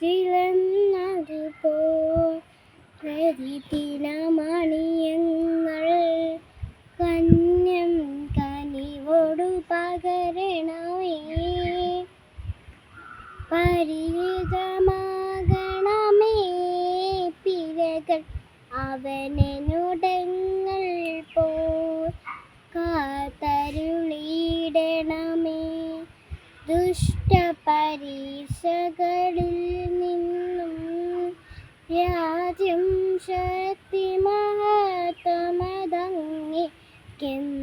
പരമതിലെന്നതുപോ പ്രതിദിനമണിയങ്ങൾ കന്യം കനിവോടു പകരണമേ. പരിചിതമാകണമേ പിഴകൾ അവനുടങ്ങൾ പോ കാത്തരുളിയിടണമേ ദുഷ്ടപരീക്ഷകളിൽ നിന്നും രാജ്യം ശക്തി മഹത്തമതങ്ങിക്കെന്നും